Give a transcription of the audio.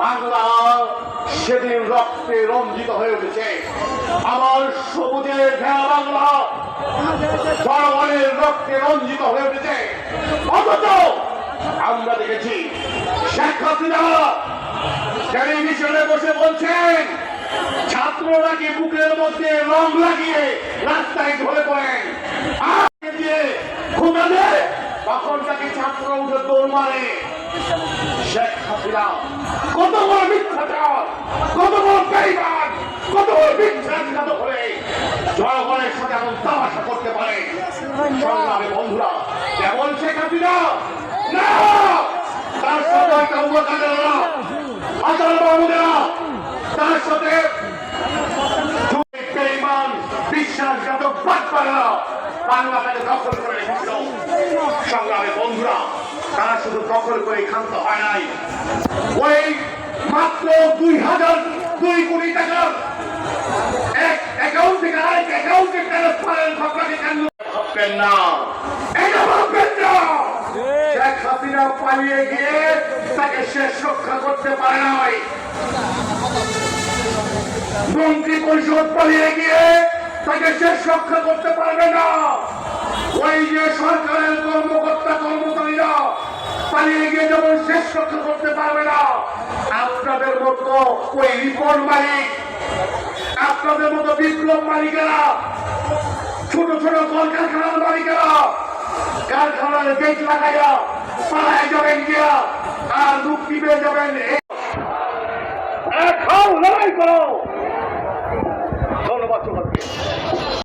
বাংলা সেদিন রক্তে রঞ্জিত হয়ে উঠেছে আমার সবুজের ঘেরা বাংলা জনগণের রক্তে রঞ্জিত হয়ে উঠেছে অথচ আমরা দেখেছি শেখ হাসিনা টেলিভিশনে বসে বলছেন, ছাত্র নাকি বুকের মধ্যে রং লাগিয়ে রাস্তায় ধরে পড়েন। আর দিয়ে ঘুমালে তখন তাকে ছাত্র উঠে দৌড় মারে। শেখ হাসিনা। কত বড় মিথ্যাচার, কত বড় বেইমান, কত বড় বিশ্বাসঘাত হয়ে জনগণের সাথে এমন তামাশা করতে পারে। সংগ্রামে বন্ধুরা, কেমন শেখ হাসিনা? না! তার সাথে একটা উপকারেরা আচার বাবুদেরা তার সাথে বেইমান, বিশ্বাসঘাতক বাটপারা বাংলাটাকে দখল করে রেখেছিল। সংগ্রামে বন্ধুরা তারা শুধু দখল করে ক্ষান্ত হয় নাই। ওই মাত্র দুই হাজার দুই কোটি টাকার এক অ্যাকাউন্ট থেকে আরেক অ্যাকাউন্টে ট্রান্সফারের ঘটনাকে ভাববেন না। এটা ভাববেন না। শেখ হাসিনা পালিয়ে গিয়ে তাকে শেষ রক্ষা করতে পারে নাই। মন্ত্রী পরিষদ পালিয়ে গিয়ে তাকে শেষ রক্ষা করতে পারবে না। ওই যে সরকারের কর্মকর্তা পালিয়ে গিয়ে যেমন শেষ রক্ষা করতে পারবে না, আপনাদের মতো ওই রিপোর্ট মালিক, আপনাদের মতো বিপ্লব মালিকেরা, ছোট ছোট কলকারখানার মালিকেরা, কারখানার গেট লাগাইয়া পালায় যাবেন গিয়া, আর মুক্তি পেয়ে যাবেন। হাও লড়াই করো।